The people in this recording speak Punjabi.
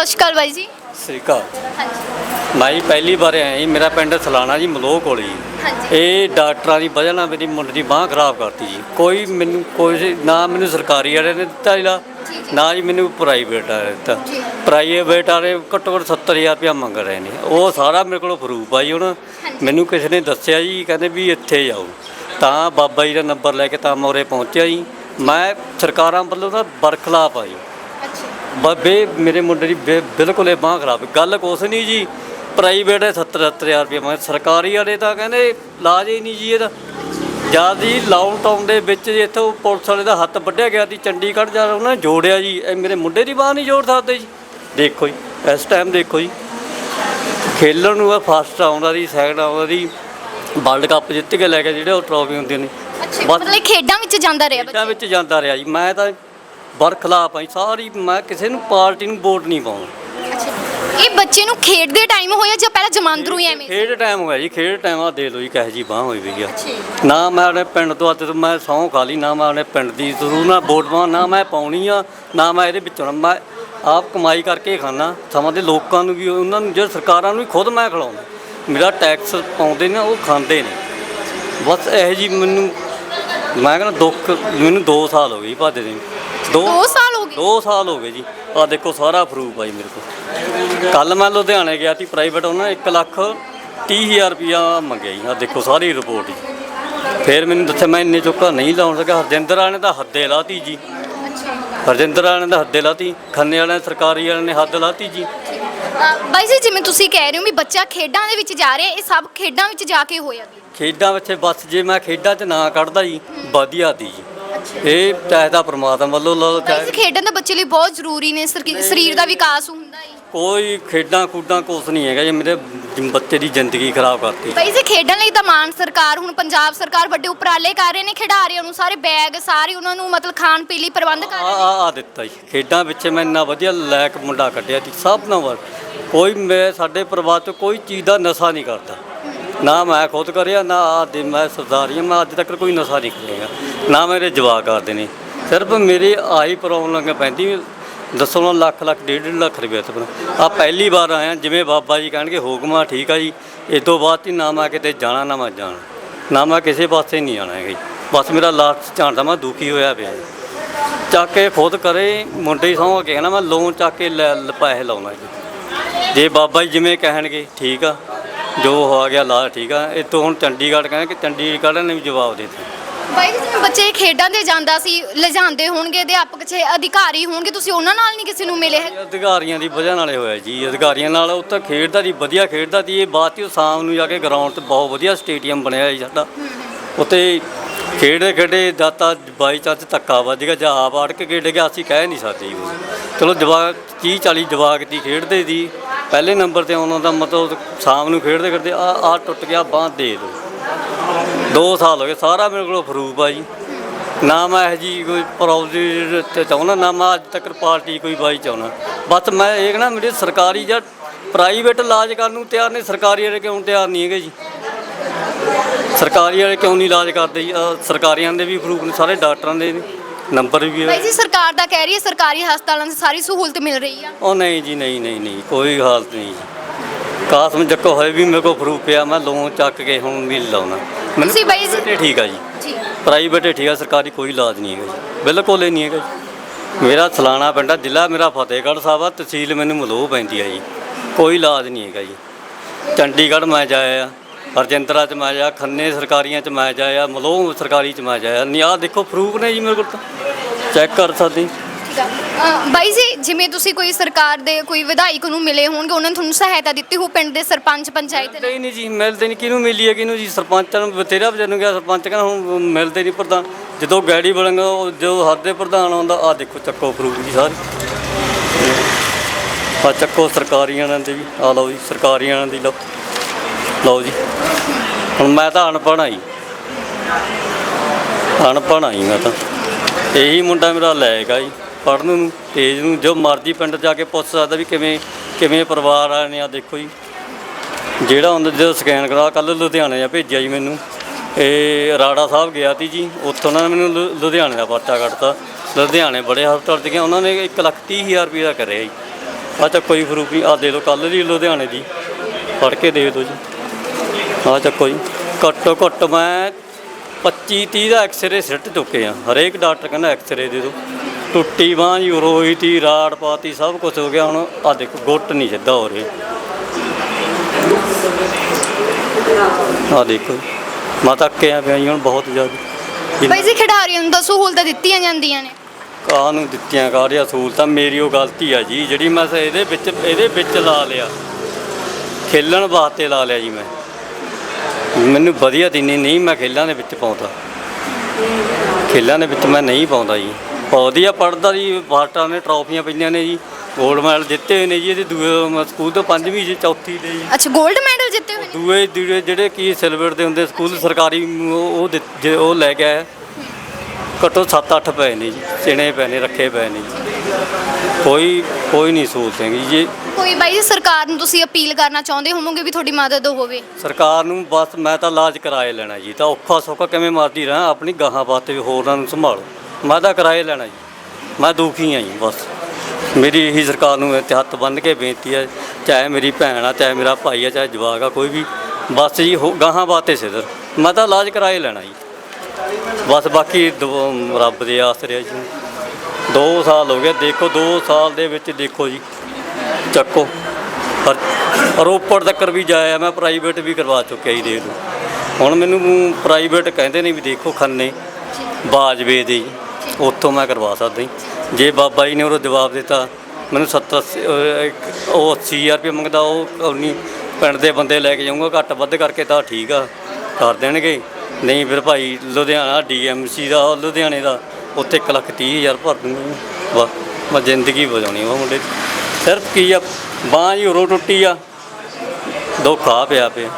ਸਤਿ ਸ਼੍ਰੀ ਅਕਾਲ ਬਾਈ ਜੀ। ਸ੍ਰੀ ਅਕਾਲ। ਹਾਂਜੀ। ਮੈਂ ਜੀ ਪਹਿਲੀ ਵਾਰ ਆਇਆ ਜੀ ਮੇਰਾ ਪਿੰਡ ਸਲਾਣਾ ਜੀ ਮਲੋਹ ਕੋਲ ਜੀ। ਹਾਂਜੀ। ਇਹ ਡਾਕਟਰਾਂ ਦੀ ਵਜ੍ਹਾ ਨਾਲ ਮੇਰੀ ਮੁੰਡੇ ਦੀ ਬਾਹ ਖਰਾਬ ਕਰਤੀ ਜੀ। ਕੋਈ ਮੈਨੂੰ ਕੋਈ ਨਾ ਮੈਨੂੰ ਸਰਕਾਰੀ ਵਾਲੇ ਨੇ ਦਿੱਤਾ ਇਲਾ ਜੀ, ਜੀ। ਨਾ ਜੀ ਮੈਨੂੰ ਪ੍ਰਾਈਵੇਟ ਵਾਲੇ ਦਿੱਤਾ। ਪ੍ਰਾਈਵੇਟ ਵਾਲੇ ਘੱਟੋ ਘੱਟ 70000 ਰੁਪਇਆ ਮੰਗ ਰਹੇ ਨੇ। ਉਹ ਸਾਰਾ ਮੇਰੇ ਕੋਲ ਪ੍ਰੂਫ ਆ ਜੀ ਹੁਣ। ਮੈਨੂੰ ਕਿਸੇ ਨੇ ਦੱਸਿਆ ਜੀ ਕਹਿੰਦੇ ਵੀ ਇੱਥੇ ਜਾਓ। ਤਾਂ ਬਾਬਾ ਜੀ ਦਾ ਨੰਬਰ ਲੈ ਕੇ ਤਾਂ ਮੋਰੇ ਪਹੁੰਚਿਆ ਜੀ। ਮੈਂ ਸਰਕਾਰਾਂ ਵੱਲੋਂ ਤਾਂ ਬਰਖਲਾਫ ਆ ਜੀ। ਬਾਬੇ ਮੇਰੇ ਮੁੰਡੇ ਦੀ ਬਿ- ਬਿਲਕੁਲ ਇਹ ਬਾਂਹ ਖਰਾਬ। ਗੱਲ ਕੁਛ ਨਹੀਂ ਜੀ। ਪ੍ਰਾਈਵੇਟ 70 70000 ਰੁਪਏ ਮੈਂ ਸਰਕਾਰੀ ਵਾਲੇ ਤਾਂ ਕਹਿੰਦੇ ਇਲਾਜ ਹੀ ਨਹੀਂ ਜੀ ਇਹਦਾ। ਜਦ ਹੀ ਲਾਕਡਾਊਨ ਦੇ ਵਿੱਚ ਇੱਥੋਂ ਪੁਲਿਸ ਵਾਲੇ ਦਾ ਹੱਥ ਵੱਢਿਆ ਗਿਆ ਸੀ ਚੰਡੀਗੜ੍ਹ ਜਾ ਉਹਨਾਂ ਨੇ ਜੋੜਿਆ ਜੀ। ਇਹ ਮੇਰੇ ਮੁੰਡੇ ਦੀ ਬਾਂਹ ਨਹੀਂ ਜੋੜ ਸਕਦੇ ਜੀ। ਦੇਖੋ ਜੀ ਇਸ ਟਾਈਮ ਦੇਖੋ ਜੀ। ਖੇਲਣ ਨੂੰ ਆ ਫਸਟ ਆਉਂਦਾ ਦੀ ਸੈਕੰਡ ਆਉਂਦਾ ਦੀ ਵਰਲਡ ਕੱਪ ਜਿੱਤ ਕੇ ਲੈ ਕੇ ਜਿਹੜੇ ਉਹ ਟਰੋਫੀ ਹੁੰਦੀਆਂ ਨੇ। ਅੱਛਾ ਬਸ ਮਤਲਬ ਖੇਡਾਂ ਵਿੱਚ ਜਾਂਦਾ ਰਿਹਾ ਖੇਡਾਂ ਬੱਚਾ? ਵਿੱਚ ਜਾਂਦਾ ਰਿਹਾ ਜੀ। ਮੈਂ ਤਾਂ ਬਰਖਲਾਫ ਆ ਜੀ ਸਾਰੀ ਮੈਂ ਕਿਸੇ ਨੂੰ ਪਾਰਟੀ ਨੂੰ ਵੋਟ ਨਹੀਂ ਅੱਛਾ ਇਹ ਬੱਚੇ ਨੂੰ ਖੇਡਦੇ ਟਾਈਮ ਹੋਇਆ ਜਾਂ ਪਹਿਲਾਂ ਜਮਾਂਦਰੂ ਹੀ ਐਵੇਂ? ਖੇਡ ਟਾਈਮ ਹੋਇਆ ਜੀ ਖੇਡ ਟਾਈਮ ਆ ਦੇ ਲੋ ਜੀ ਕਹੇ ਜੀ ਬਾਹ ਹੋਈ ਵੀ ਆ। ਨਾ ਮੈਂ ਆਪਣੇ ਪਿੰਡ ਤੋਂ ਅੱਜ ਤੋਂ ਮੈਂ ਸਹੁੰ ਖਾ ਲਈ ਨਾ ਮੈਂ ਆਪਣੇ ਪਿੰਡ ਦੀ ਜ਼ਰੂਰ ਨਾ ਵੋਟ ਪਾਉਣਾ ਨਾ ਮੈਂ ਪਾਉਣੀ ਆ ਨਾ ਮੈਂ ਇਹਦੇ ਵਿੱਚੋਂ ਮੈਂ ਆਪ ਕਮਾਈ ਕਰਕੇ ਖਾਣਾ ਸਮਾਂ ਦੇ ਲੋਕਾਂ ਨੂੰ ਵੀ ਉਹਨਾਂ ਨੂੰ ਜਿਹੜੇ ਸਰਕਾਰਾਂ ਨੂੰ ਵੀ ਖੁਦ ਮੈਂ ਖਿਲਾਉਂਦਾ। ਮੇਰਾ ਟੈਕਸ ਪਾਉਂਦੇ ਨੇ ਉਹ ਖਾਂਦੇ ਨੇ। ਬਸ ਇਹ ਜੀ ਮੈਨੂੰ ਮੈਂ ਕਹਿੰਦਾ ਦੁੱਖ ਮੈਨੂੰ 2 ਸਾਲ ਹੋ ਗਏ ਜੀ ਭੱਜਦੇ ਨੂੰ ਦੋ 2 ਸਾਲ ਹੋ ਗਏ। 2 ਸਾਲ ਹੋ ਗਏ ਜੀ। ਆ ਦੇਖੋ ਸਾਰਾ ਪ੍ਰੂਫ ਆ ਜੀ ਮੇਰੇ ਕੋਲ। ਕੱਲ ਮੈਂ ਲੁਧਿਆਣੇ ਗਿਆ ਸੀ ਪ੍ਰਾਈਵੇਟ ਉਹਨਾਂ 1 ਲੱਖ 30 ਹਜ਼ਾਰ ਰੁਪਇਆ ਮੰਗਿਆ ਜੀ। ਆ ਦੇਖੋ ਸਾਰੀ ਰਿਪੋਰਟ ਜੀ। ਫਿਰ ਮੈਨੂੰ ਦੱਸਿਆ ਮੈਂ ਇੰਨੇ ਚੁੱਕਾ ਨਹੀਂ ਲਾਉਣ ਸਕਿਆ। ਹਰਜਿੰਦਰ ਵਾਲੇ ਨੇ ਤਾਂ ਹੱਦੇ ਲਾਤੀ ਜੀ। ਹਰਜਿੰਦਰ ਵਾਲੇ ਨੇ ਤਾਂ ਹੱਦੇ ਲਾਤੀ। ਖੰਨੇ ਵਾਲੇ ਨੇ ਸਰਕਾਰੀ ਵਾਲੇ ਨੇ ਹੱਦ ਲਾਤੀ ਜੀ। ਅ, ਬਾਈ ਜੀ ਜਿਵੇਂ ਤੁਸੀਂ ਕਹਿ ਰਹੇ ਹੋ ਵੀ ਬੱਚਾ ਖੇਡਾਂ ਦੇ ਵਿੱਚ ਜਾ ਰਿਹਾ ਇਹ ਸਭ ਖੇਡਾਂ ਵਿੱਚ ਜਾ ਕੇ ਹੋਇਆ ਵੀ। ਖੇਡਾਂ ਵਿੱਚ ਬਸ ਜੇ ਮੈਂ ਖੇਡਾਂ 'ਚ ਨਾ ਕੱਢਦਾ ਜੀ ਵਧੀਆ ਤੀ ਜੀ। ਇਹ ਚਾਹੀਦਾ ਪ੍ਰਮਾਤਮਾ ਵੱਲੋਂ ਲਾ ਲਓ ਚਾਹੇ ਜੀ ਖੇਡਾਂ ਤਾਂ ਬੱਚੇ ਲਈ ਬਹੁਤ ਜ਼ਰੂਰੀ ਨੇ ਸਰੀਰ ਦਾ ਵਿਕਾਸ ਹੁੰਦਾ ਹੈ। ਕੋਈ ਖੇਡਾਂ ਖੂਡਾਂ ਕੁਛ ਨਹੀਂ ਹੈਗਾ ਜੀ ਮੇਰੇ ਬੱਚੇ ਦੀ ਜ਼ਿੰਦਗੀ ਖਰਾਬ ਕਰਤੀ। ਬਾਈ ਜੀ ਖੇਡਣ ਲਈ ਤਾਂ ਮਾਨ ਸਰਕਾਰ ਹੁਣ ਪੰਜਾਬ ਸਰਕਾਰ ਵੱਡੇ ਉਪਰਾਲੇ ਕਰ ਰਹੇ ਨੇ ਖਿਡਾਰੀਆਂ ਨੂੰ ਸਾਰੇ ਬੈਗ ਸਾਰੇ ਉਹਨਾਂ ਨੂੰ ਮਤਲਬ ਖਾਣ ਪੀਣ ਲਈ ਪ੍ਰਬੰਧ ਕਰ ਆ ਰਹੇ ਨੇ। ਆ ਆ ਦਿੱਤਾ ਜੀ। ਖੇਡਾਂ ਵਿੱਚ ਮੈਂ ਇੰਨਾ ਵਧੀਆ ਲਾਇਕ ਮੁੰਡਾ ਕੱਢਿਆ ਸੀ ਸਭ ਨਾਲ ਵੱਧ। ਕੋਈ ਮੈਂ ਸਾਡੇ ਪਰਿਵਾਰ 'ਚ ਕੋਈ ਚੀਜ਼ ਦਾ ਨਸ਼ਾ ਨਹੀਂ ਕਰਦਾ। ਨਾ ਮੈਂ ਖੁਦ ਕਰਿਆ, ਨਾ ਆ ਦੇ ਮੈਂ ਸਰਦਾਰੀਆਂ ਮੈਂ ਅੱਜ ਤੱਕ ਕੋਈ ਨਸ਼ਾ ਨਹੀਂ ਕਰਿਆ ਨਾ ਮੇਰੇ ਜਵਾਕ ਕਰਦੇ ਨੇ। ਸਿਰਫ ਮੇਰੇ ਆਹੀ ਪ੍ਰੋਬਲਮ ਪੈਂਦੀ, ਦੱਸੋ ਨਾ ਲੱਖ ਲੱਖ, ਡੇਢ ਡੇਢ ਲੱਖ ਰੁਪਏ ਤੇ ਆ ਪਹਿਲੀ ਵਾਰ ਆਇਆ, ਜਿਵੇਂ ਬਾਬਾ ਜੀ ਕਹਿਣਗੇ, ਹੁਕਮਾ ਠੀਕ ਆ ਜੀ। ਇਹ ਤੋਂ ਬਾਅਦ ਹੀ ਨਾ ਮੈਂ ਕਿਤੇ ਜਾਣਾ, ਨਾ ਮੈਂ ਜਾਣਾ। ਨਾ ਮੈਂ ਕਿਸੇ ਪਾਸੇ ਨਹੀਂ ਜਾਣਾ ਹੈਗਾ ਜੀ। ਬਸ ਮੇਰਾ ਲਾਸਟ ਝਾਂਡਾ ਮੈਂ ਦੁਖੀ ਹੋਇਆ ਪਿਆ ਜੀ। ਚੱਕ ਕੇ ਖੁਦ ਕਰੇ, ਮੁੰਡੇ ਹੀ ਸੌਂ ਕੇ ਕਹਿੰਦਾ ਮੈਂ ਲੋਨ ਚੱਕ ਕੇ ਲੈ ਲੈ, ਪੈਸੇ ਲਾਉਣਾ ਜੀ। ਜੇ ਬਾਬਾ ਜੀ ਜਿਵੇਂ ਕਹਿਣਗੇ, ਠੀਕ ਆ। ਜੋ ਹੋ ਗਿਆ ਲਾ ਠੀਕ ਆ। ਇਹ ਤੋਂ ਹੁਣ ਚੰਡੀਗੜ੍ਹ ਕਹਿੰਦੇ ਕਿ ਚੰਡੀਗੜ੍ਹ ਨੇ ਵੀ ਜਵਾਬ ਦੇ ਦਿੱਤਾ। ਬਾਈ ਜੀ ਜਿਵੇਂ ਬੱਚੇ ਖੇਡਾਂ ਦੇ ਜਾਂਦਾ ਸੀ ਲਿਜਾਂਦੇ ਹੋਣਗੇ ਅਧਿਆਪਕ ਛੇ ਅਧਿਕਾਰੀ ਹੋਣਗੇ ਤੁਸੀਂ ਉਹਨਾਂ ਨਾਲ ਨਹੀਂ ਕਿਸੇ ਨੂੰ ਮਿਲੇ? ਅਧਿਕਾਰੀਆਂ ਦੀ ਵਜ੍ਹਾ ਨਾਲ ਇਹ ਹੋਇਆ ਜੀ। ਅਧਿਕਾਰੀਆਂ ਨਾਲ ਉਹ ਤਾਂ ਖੇਡਦਾ ਦੀ ਵਧੀਆ ਖੇਡਦਾ ਸੀ। ਇਹ ਬਾਅਦ ਚ ਸ਼ਾਮ ਨੂੰ ਜਾ ਕੇ ਗਰਾਊਂਡ ਤੇ ਬਹੁਤ ਵਧੀਆ ਸਟੇਡੀਅਮ ਬਣਿਆ ਜੀ ਸਾਡਾ। ਉੱਤੇ ਖੇਡੇ ਖੇਡੇ ਦਾਤਾ ਬਾਈ ਚਾਂਸ ਧੱਕਾ ਵੱਜ ਗਿਆ ਜਾਂ ਆਪ ਅੜ ਕੇ ਖੇਡ ਗਿਆ ਅਸੀਂ ਕਹਿ ਨਹੀਂ ਸਕਦੇ ਜੀ। ਚਲੋ ਜਵਾਕ 30 40 ਜਵਾਕ ਦੀ ਖੇਡਦੇ ਸੀ। ਪਹਿਲੇ ਨੰਬਰ ਤੇ ਉਹਨਾਂ ਦਾ ਮਤਲਬ ਸ਼ਾਮ ਨੂੰ ਖੇਡਦੇ ਖੇਡਦੇ ਆ ਆ ਟੁੱਟ ਗਿਆ, ਬਾਂਹ ਦੇ ਦਿਓ 2 ਸਾਲ ਹੋ ਗਏ, ਸਾਰਾ ਮੇਰੇ ਕੋਲ ਪ੍ਰੂਫ ਆ ਜੀ। ਨਾ ਮੈਂ ਇਹ ਜੀ ਕੋਈ ਪ੍ਰੋਬਲਮ ਤੇ ਚਾਹੁੰਦਾ, ਨਾ ਮੈਂ ਅੱਜ ਤੱਕ ਪਾਰਟੀ ਕੋਈ ਬਾਈ ਚਾਹੁੰਦਾ। ਬਸ ਮੈਂ ਇਹ ਕਹਿਣਾ ਮੇਰੇ ਸਰਕਾਰੀ ਜਾਂ ਪ੍ਰਾਈਵੇਟ ਇਲਾਜ ਕਰਨ ਨੂੰ ਤਿਆਰ ਨੇ, ਸਰਕਾਰੀ ਵਾਲੇ ਕਿਉਂ ਤਿਆਰ ਨਹੀਂ ਹੈਗੇ ਜੀ? ਸਰਕਾਰੀ ਵਾਲੇ ਕਿਉਂ ਨਹੀਂ ਇਲਾਜ ਕਰਦੇ ਜੀ? ਸਰਕਾਰੀਆਂ ਦੇ ਵੀ ਪ੍ਰੂਫ ਨੇ, ਸਾਰੇ ਡਾਕਟਰਾਂ ਦੇ ਵੀ ਨੰਬਰ ਵੀ ਹੈ ਜੀ ਸਰਕਾਰ ਦਾ ਕਹਿ ਰਹੀ ਹੈ ਸਰਕਾਰੀ ਹਸਪਤਾਲਾਂ 'ਚ ਸਾਰੀ ਸਹੂਲਤ ਮਿਲ ਰਹੀ ਆ। ਉਹ ਨਹੀਂ ਜੀ ਨਹੀਂ ਨਹੀਂ ਨਹੀਂ ਕੋਈ ਹਾਲਤ ਨਹੀਂ ਜੀ। ਕਾਸਮ ਜੱਕੋ ਹੋਏ ਵੀ ਮੇਰੇ ਕੋਲ ਪ੍ਰੂਫ ਪਿਆ ਮੈਂ ਲੋਨ ਚੱਕ ਕੇ ਹੁਣ ਵੀ ਲਾਉਣਾ। ਤੁਸੀਂ ਬਾਈ ਜੀ- private ਹੀ ਠੀਕ ਆ ਜੀ। ਜੀ। ਪ੍ਰਾਈਵੇਟ ਹੀ ਠੀਕ ਆ ਸਰਕਾਰੀ ਕੋਈ ਇਲਾਜ ਨਹੀਂ ਹੈਗਾ ਜੀ। ਬਿਲਕੁਲ ਹੀ ਨਹੀਂ ਹੈਗਾ ਜੀ। ਮੇਰਾ ਸਲਾਣਾ ਪਿੰਡ ਆ ਜ਼ਿਲ੍ਹਾ ਮੇਰਾ ਫਤਿਹਗੜ੍ਹ ਸਾਹਿਬ ਆ ਤਹਿਸੀਲ ਮੈਨੂੰ ਮਲੋਹ ਪੈਂਦੀ ਆ ਜੀ। ਕੋਈ ਇਲਾਜ ਨਹੀਂ ਹੈਗਾ ਜੀ। ਚੰਡੀਗੜ੍ਹ ਮੈਂ ਜਾਇਆ ਆ ਰਜਿੰਦਰਾ ਚ ਮੈਂ ਜਾਇਆ ਖੰਨੇ ਸਰਕਾਰੀਆਂ ਚ ਮੈਂ ਜਾਇਆ ਮਲੋਹ ਸਰਕਾਰੀ ਚ ਮੈਂ ਜਾਇਆ। ਨਹੀਂ ਆਹ ਦੇਖੋ ਪ੍ਰੂਫ ਨੇ ਜੀ ਮੇਰੇ ਕੋਲ ਤਾਂ। ਚੈੱਕ ਕਰ ਸਕਦੇ ਆ ਅ, ਬਾਈ ਜੀ ਜਿਵੇਂ ਤੁਸੀਂ ਕੋਈ ਸਰਕਾਰ ਦੇ ਕੋਈ ਵਿਧਾਇਕ ਨੂੰ ਮਿਲੇ ਹੋਣਗੇ ਉਹਨਾਂ ਨੇ ਤੁਹਾਨੂੰ ਸਹਾਇਤਾ ਦਿੱਤੀ ਹੋ ਪਿੰਡ ਦੇ ਸਰਪੰਚ ਪੰਚਾਇਤ ਨੇ ਮਿਲਦੇ ਹੀ ਨਹੀਂ ਜੀ ਮਿਲਦੇ ਨਹੀਂ। ਕਿਹਨੂੰ ਮਿਲੀ ਹੈ ਕਿਹਨੂੰ ਜੀ? ਸਰਪੰਚਾਂ ਨੂੰ ਬਤੇਰਾ ਵਜਨ ਗਿਆ ਸਰਪੰਚ ਕਹਿੰਦਾ ਹੁਣ ਮਿਲਦੇ ਨਹੀਂ ਪ੍ਰਧਾਨ। ਜਦੋਂ ਗੈੜੀ ਬਣਾਂਗਾ ਉਹ ਜੋ ਹੱਦ ਦੇ ਪ੍ਰਧਾਨ ਆਉਂਦਾ ਆ ਦੇਖੋ ਚੱਕੋ ਪ੍ਰੂਫ ਜੀ ਸਾਰੇ। ਆ ਚੱਕੋ ਸਰਕਾਰੀਆਂ ਦੇ ਵੀ ਆ ਲਓ ਜੀ ਸਰਕਾਰੀਆਂ ਦੀ ਲਓ। ਲਓ ਜੀ। ਹੁਣ ਮੈਂ ਤਾਂ ਅਨਪੜ੍ਹ ਆਈ ਅਨਪੜ੍ਹ ਆਈ ਮੈਂ ਤਾਂ। ਇਹੀ ਮੁੰਡਾ ਮੇਰਾ ਲਾਇਕ ਆ ਜੀ। ਪੜ੍ਹਨ ਨੂੰ, ਤੇਜ ਨੂੰ, ਜੋ ਮਰਜ਼ੀ ਪਿੰਡ ਜਾ ਕੇ ਪੁੱਛ ਸਕਦਾ ਵੀ ਕਿਵੇਂ ਕਿਵੇਂ ਪਰਿਵਾਰ ਆ ਨੇ ਆ ਦੇਖੋ ਜੀ। ਜਿਹੜਾ ਹੁੰਦਾ ਜਦੋਂ ਸਕੈਨ ਕਰਾ ਕੱਲ ਲੁਧਿਆਣੇ ਆ ਭੇਜਿਆ ਜੀ ਮੈਨੂੰ। ਇਹ ਰਾੜਾ ਸਾਹਿਬ ਗਿਆ ਤੀ ਜੀ, ਉੱਥੋਂ ਉਹਨਾਂ ਨੇ ਮੈਨੂੰ ਲੁ- ਲੁਧਿਆਣੇ ਦਾ ਪਰਚਾ ਕੱਢਤਾ। ਲੁਧਿਆਣੇ ਬੜੇ ਹਸਪਤਾਲ 'ਚ ਗਿਆ, ਉਹਨਾਂ ਨੇ 1 ਲੱਖ ਤੀਹ ਹਜ਼ਾਰ ਰੁਪਏ ਦਾ ਕਰਿਆ ਜੀ। ਆ ਕੋਈ ਜੀ ਨਹੀਂ ਆ ਦੇ ਲਓ ਕੱਲ ਦੀ ਲੁਧਿਆਣੇ ਦੀ। ਫੜ ਕੇ ਦੇ ਦਿਓ ਜੀ। ਆ ਚੱਕੋ ਜੀ। ਘੱਟੋ ਘੱਟ ਮੈਂ 25 30 ਦਾ ਐਕਸਰੇ ਸਿੱਟ ਚੁੱਕੇ ਆ। ਹਰੇਕ ਡਾਕਟਰ ਕਹਿੰਦਾ ਐਕਸਰੇ ਦੇ ਦਿਓ। ਟੁੱਟੀ ਬਾਂਹ ਜੀ ਰੋਈ ਤੀ ਰਾੜ ਪਾਤੀ ਸਭ ਕੁਝ ਹੋ ਗਿਆ। ਹੁਣ ਆ ਦੇਖੋ ਗੁੱਟ ਨਹੀਂ ਸਿੱਧਾ ਹੋ ਰਿਹਾ। ਆ ਦੇਖੋ ਮੈਂ ਤਾਂ ਅੱਕਿਆ ਪਿਆ ਹੁਣ ਬਹੁਤ ਜ਼ਿਆਦਾ। ਬਾਈ ਜੀ ਖਿਡਾਰੀਆਂ ਨੂੰ ਤਾਂ ਸਹੂਲਤਾਂ ਦਿੱਤੀਆਂ ਜਾਂਦੀਆਂ ਨੇ। ਕਾਹ ਨੂੰ ਦਿੱਤੀਆਂ ਕਾਹਦੀਆਂ ਸਹੂਲਤਾਂ? ਮੇਰੀ ਉਹ ਗਲਤੀ ਆ ਜੀ ਜਿਹੜੀ ਮੈਂ ਇਹਦੇ ਵਿੱਚ ਇਹਦੇ ਵਿੱਚ ਲਾ ਲਿਆ। ਖੇਲਣ ਵਾਸਤੇ ਲਾ ਲਿਆ ਜੀ ਮੈਂ। ਮੈਨੂੰ ਵਧੀਆ ਦਿਨੇ ਨਹੀਂ ਮੈਂ ਖੇਲਾਂ ਦੇ ਵਿੱਚ ਪਾਉਂਦਾ। ਖੇਲਾਂ ਦੇ ਵਿੱਚ ਮੈਂ ਨਹੀਂ ਪਾਉਂਦਾ ਜੀ। ਵਧੀਆ ਪੜਦਾ ਜੀ ਬਾਟਾਂ ਨੇ ਟਰੋਫੀਆਂ ਪਈਆਂ ਨੇ ਜੀ ਗੋਲਡ ਮੈਡਲ ਜਿੱਤੇ ਹੋਏ ਨੇ ਜੀ ਇਹਦੇ ਦੂਏ ਸਕੂਲ ਤੋਂ ਪੰਜਵੀਂ ਜੀ ਚੌਥੀ ਦੇ ਜੀ। ਅੱਛਾ 골ਡ ਮੈਡਲ ਜਿੱਤੇ ਹੋਏ ਨੇ? ਦੂਏ ਦੂਏ ਜਿਹੜੇ ਕੀ ਸਿਲਵਰ ਦੇ ਹੁੰਦੇ ਸਕੂਲ ਸਰਕਾਰੀ ਉਹ ਉਹ ਦਿੱਤ- ਜੇ ਉਹ ਲੈ ਕੇ ਆਇਆ। ਘੱਟੋ 7-8 ਪਏ ਨੇ ਜੀ ਚਿਣੇ ਪਏ ਨੇ ਰੱਖੇ ਪਏ ਨੇ ਜੀ। ਕੋਈ ਕੋਈ ਨਹੀਂ ਸਹੂਲਤ ਹੈਗੀ ਜੀ। ਕੋਈ ਬਾਈ ਜੀ ਸਰਕਾਰ ਨੂੰ ਤੁਸੀਂ ਅਪੀਲ ਕਰਨਾ ਚਾਹੁੰਦੇ ਹੋਵੋਗੇ ਵੀ ਤੁਹਾਡੀ ਮਦਦ ਹੋਵੇ? ਸਰਕਾਰ ਨੂੰ ਬਸ ਮੈਂ ਤਾਂ ਇਲਾਜ ਕਰਾਏ ਲੈਣਾ ਜੀ ਤਾਂ ਔਖਾ ਸੌਖਾ ਕਿਵੇਂ ਮਾਰਦੀ ਰਹਾਂ ਆਪਣੀ ਗਾਹਾਂ ਵਾਸਤੇ ਵੀ ਹੋਰਾਂ ਨੂੰ ਸੰਭਾਲੋ। ਮੈਂ ਤਾਂ ਕਿਰਾਏ ਲੈਣਾ ਜੀ। ਮੈਂ ਦੁਖੀ ਹਾਂ ਜੀ ਬਸ। ਮੇਰੀ ਇਹੀ ਸਰਕਾਰ ਨੂੰ ਇੱਥੇ ਹੱਥ ਬੰਨ੍ਹ ਕੇ ਬੇਨਤੀ ਹੈ ਚਾਹੇ ਮੇਰੀ ਭੈਣ ਆ ਚਾਹੇ ਮੇਰਾ ਭਾਈ ਆ ਚਾਹੇ ਜਵਾਕ ਆ ਕੋਈ ਵੀ। ਬਸ ਜੀ ਹੋ- ਗਾਹਾਂ ਵਾਸਤੇ ਸਿੱਧਰ ਮੈਂ ਤਾਂ ਇਲਾਜ ਕਰਾਏ ਲੈਣਾ ਜੀ। ਬਸ ਬਾਕੀ ਦੁ- ਰੱਬ ਦੇ ਆਸਰੇ ਆ ਜੀ। 2 ਸਾਲ ਹੋ ਗਏ, ਦੇਖੋ 2 ਸਾਲ ਦੇ ਵਿੱਚ ਦੇਖੋ ਜੀ, ਚੱਕੋ। ਰੋਪੜ ਤੱਕ ਵੀ ਜਾਇਆ ਮੈਂ ਪ੍ਰਾਈਵੇਟ ਵੀ ਕਰਵਾ ਚੁੱਕਿਆ ਜੀ ਦੇਖ ਲਓ। ਹੁਣ ਮੈਨੂੰ ਪ੍ਰਾਈਵੇਟ ਕਹਿੰਦੇ ਨੇ ਵੀ ਦੇਖੋ ਖੰਨੇ, ਬਾਜਵੇ ਦੇ ਉੱਥੋਂ ਮੈਂ ਕਰਵਾ ਸਕਦਾ ਜੀ। ਜੇ ਬਾਬਾ ਜੀ ਨੇ ਉਹ ਜਵਾਬ ਦਿੱਤਾ, ਮੈਨੂੰ 70 ਉਹ 80000 ਰੁਪਏ ਮੰਗਦਾ, ਉਹ ਉਨੀ ਪਿੰਡ ਦੇ ਬੰਦੇ ਲੈ ਕੇ ਜਾਊਂਗਾ, ਘੱਟ ਵੱਧ ਕਰਕੇ ਤਾਂ ਠੀਕ ਆ, ਕਰ ਦੇਣਗੇ। ਨਹੀਂ ਫਿਰ ਭਾਈ ਲੁਧਿਆਣਾ ਡੀਐਮਸੀ ਦਾ, ਲੁਧਿਆਣੇ ਦਾ ਉੱਥੇ 1 ਲੱਖ ਤੀਹ ਹਜ਼ਾਰ ਭਰ ਦੂੰਗਾ ਜੀ। ਬਸ ਮੈਂ ਜ਼ਿੰਦਗੀ ਬਚਾਉਣੀ ਵਾ ਮੁੰਡੇ ਦੀ। ਸਿਰਫ ਕੀ ਆ, ਬਾਂਹ ਜੀ ਉਰੋਂ ਟੁੱਟੀ ਆ ਦੋ ਖਾ ਪਿਆ ਪਿਆ